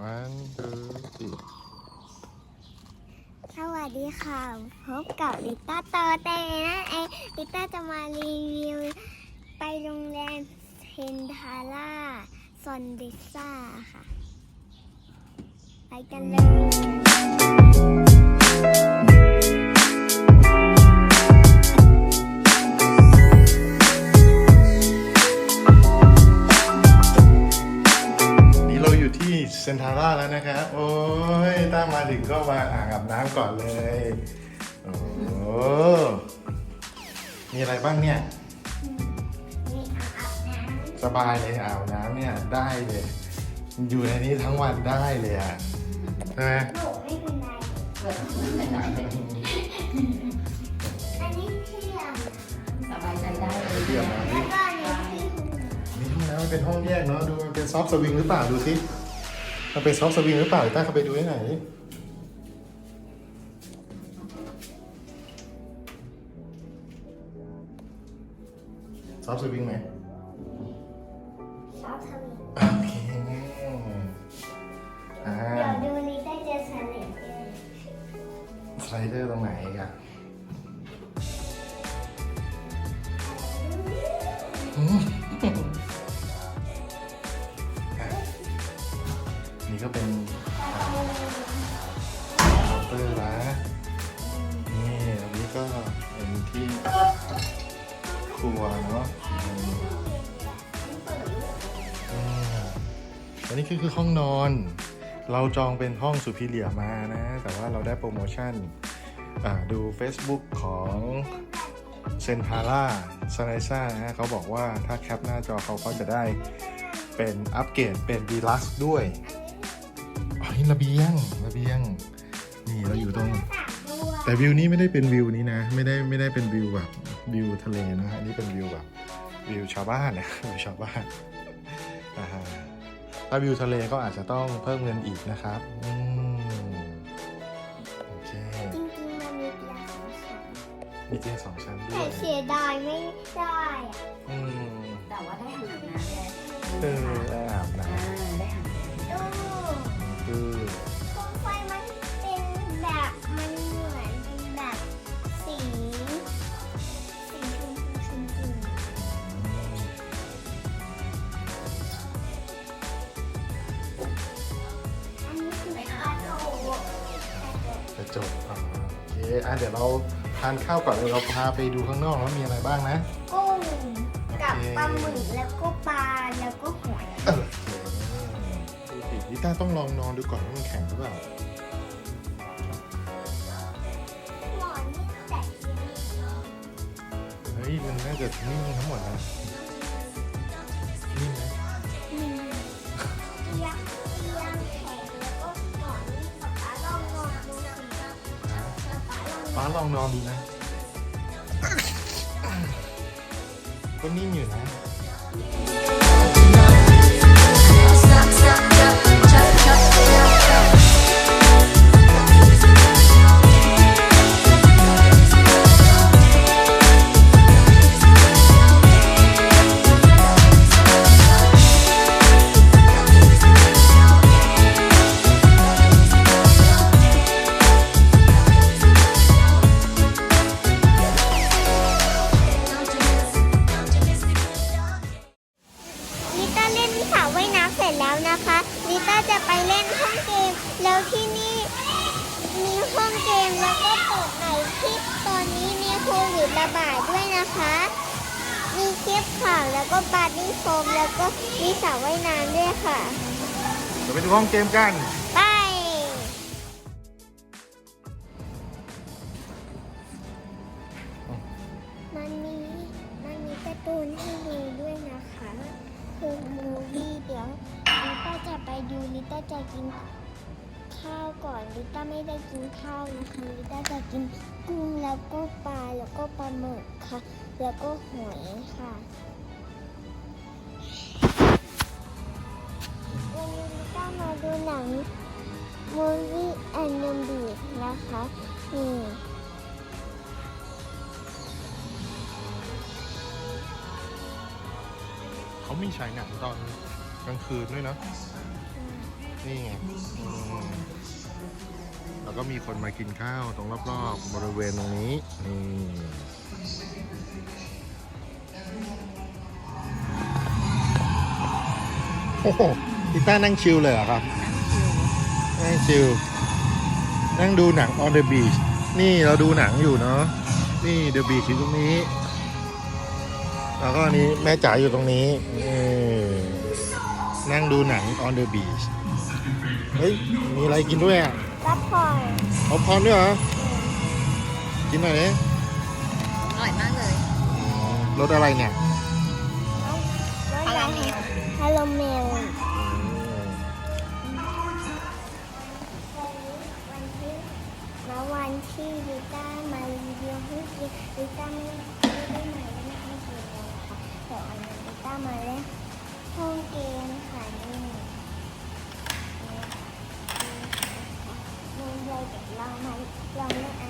one two three สวัสดีค่ะ พบกับลิต้าโตเต้นะเองลิต้าจะมารีวิว ไปโรงแรมเซนทาร่าซอนเดซ่าค่ะ ไปกันเลย บน้ำก่อนเลยโอ้มีอะไรบ้างเนี่ย มีอาบน้สบายเลยอาบน้ำเนี่ยได้เลย อยู่ในนี้ทั้งวันได้เลยอะใช่ไหมำโบไม่เป็นไร อันนี้เที่ยงสบายใจได้เลยเทียบนะแล้วก็อันนี้ที่คุณมีห้องน้ำมันเป็นห้องแยกเนาะดูมันเป็นซอฟต์สวิงหรือเปล่าดูสิมันเป็นซอฟต์สวิงหรือเปล่าต้าเข้าไปดูให้หน่อยดิ ซอฟต์สวิงไหมชอบทำอย่างนี้โอเคอ่าเดี๋ยวดูลิต้าจะสเลดเองสไลเดอร์ตรงไหนอีกอะอืมอะนี่ก็เป็นเคาน์เตอร์นะนี่อันนี้ก็เป็นที่ ครัวเนาะอันนี้คือคือห้องนอน เราจองเป็นห้องสุพิเลียมานะ แต่ว่าเราได้โปรโมชั่นดู Facebook ของเซนทาร่าซาไนซ่านะฮะเขาบอกว่าถ้าแคปหน้าจอเขาก็จะได้เป็นอัปเกรดเป็นดีลักซ์ด้วยอ๋อนี่ระเบียงระเบียง นี่เราอยู่ตรง แต่วิวนี้ไม่ได้เป็นวิวนี้นะ ไม่ได้ไม่ได้เป็นวิวแบบ วิวทะเลนะฮะอันนี่เป็นวิวแบบวิวชาวบ้านนะวิวชาวบ้านอ่าฮะถ้าวิวทะเลก็อาจจะต้องเพิ่มเงินอีกนะครับอืมโอเคจริงๆมันมีเตียงสองชั้นมีเตียงสองชั้นด้แต่วยเสียดายไม่ได้อะอืมแต่ว่าได้อ่างอาบน้ำเลยเออได้อาบน้อ่าได้อ่างอาบน้ดูำคือ จกอ่าโอเคอะเดี๋ยวเราทานข้าวก่อนเดี๋ยวเราพาไปดูข้างนอกว่ามีอะไรบ้างนะ กุ้งกับโอเคปลาหมึกแล้วก็ปลาแล้วก็หอยโอเคดูสิลิต้าต้องลองนอนดูก่อนว่ามันแข็งหรือเปล่า หมอนนี่แตกเสียงเฮ้ย มันน่าจะนิ่งทั้งหมดนะ องนอนฟ้าลองนอนดูนะ ก็นิ่มอยู่นะ ลิต้าจะไปเล่นห้องเกม แล้วที่นี่มีห้องเกมแล้วก็เปิดใหม่ที่ตอนนี้มีโควิดระบาดด้วยนะคะ มีคลิปข่าวแล้วก็ปาร์ตี้โฟมแล้วก็มีสระว่ายน้ำด้วยค่ะ เดี๋ยวไปดูห้องเกมกัน ไป มันมีมันมีการ์ตูนให้ดูด้วยนะคะ คือมูวี่เดี๋ยวลิ ต้าจะไปดูลิต้าจะกินข้าวก่อนลิต้าไม่ได้กินข้าวนะคะลิต้าจะกินกุ้งแล้วก็ปลาแล้วก็ปลาหมึกค่ะ แล้วก็หอยค่ะวันนี้ลิต้ามาดูหนัง Movie and n u m b i นะคะนี่เขามีฉายหนังตอน ลางคืนด้วยนะ นี่ไงแล้วก็มีคนมากินข้าวตรงรอบๆบริเวณตรงนี้ นี่โอ้โหพี่ต้านั่งชิลเลยเหรอครับ นั่งชิล นั่งดูหนัง on the beach นี่เราดูหนังอยู่เนาะ นี่ the beach อยู่ตรงนี้ แล้วก็อันนี้แม่จ๋าอยู่ตรงนี้นี่ นั่งดูหนัง on the beach เฮ้ย มีอะไรกินด้วยอะรับพอร์เอาพรด้วยเหรอ กินหน่อยดิอร่อยมากเลยรสอะไรเนี่ยคาราเมลคาราเมลอืมวันที่แล้ววันที่ลิต้ามารีวิวให้กินลิต้าไม่ไม่ได้มาเล่นห้องเกมเลยนะคะแต่วันนี้ลิต้ามาเล่น ห้องเกมค่ะนี่นี่ค่ะนี่นี่เลยเดี๋ยวเรามาลองเล่นอัน